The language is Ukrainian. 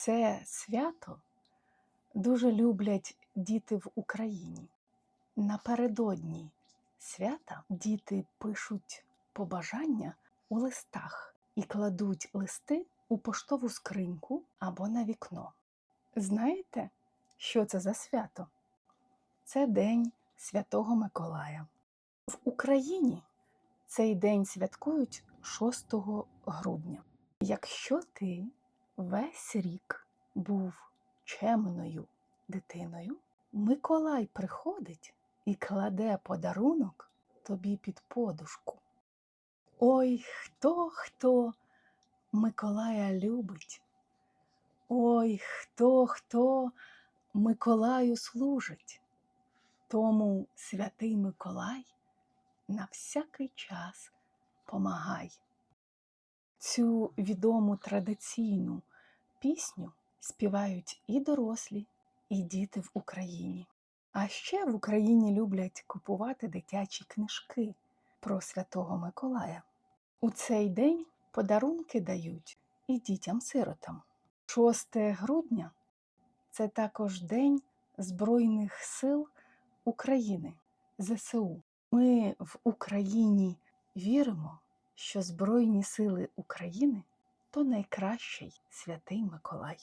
Це свято дуже люблять діти в Україні. Напередодні свята діти пишуть побажання у листах і кладуть листи у поштову скриньку або на вікно. Знаєте, що це за свято? Це День Святого Миколая. В Україні цей день святкують 6 грудня. Якщо ти весь рік був чемною дитиною, Миколай приходить і кладе подарунок тобі під подушку. Ой, хто хто Миколая любить. Ой, хто хто Миколаю служить. Тому святий Миколай на всякий час помагай. Цю відому традиційну пісню співають і дорослі, і діти в Україні. А ще в Україні люблять купувати дитячі книжки про Святого Миколая. У цей день подарунки дають і дітям-сиротам. 6 грудня це також День Збройних сил України ЗСУ. Ми в Україні віримо, що Збройні сили України то найкращий святий Миколай.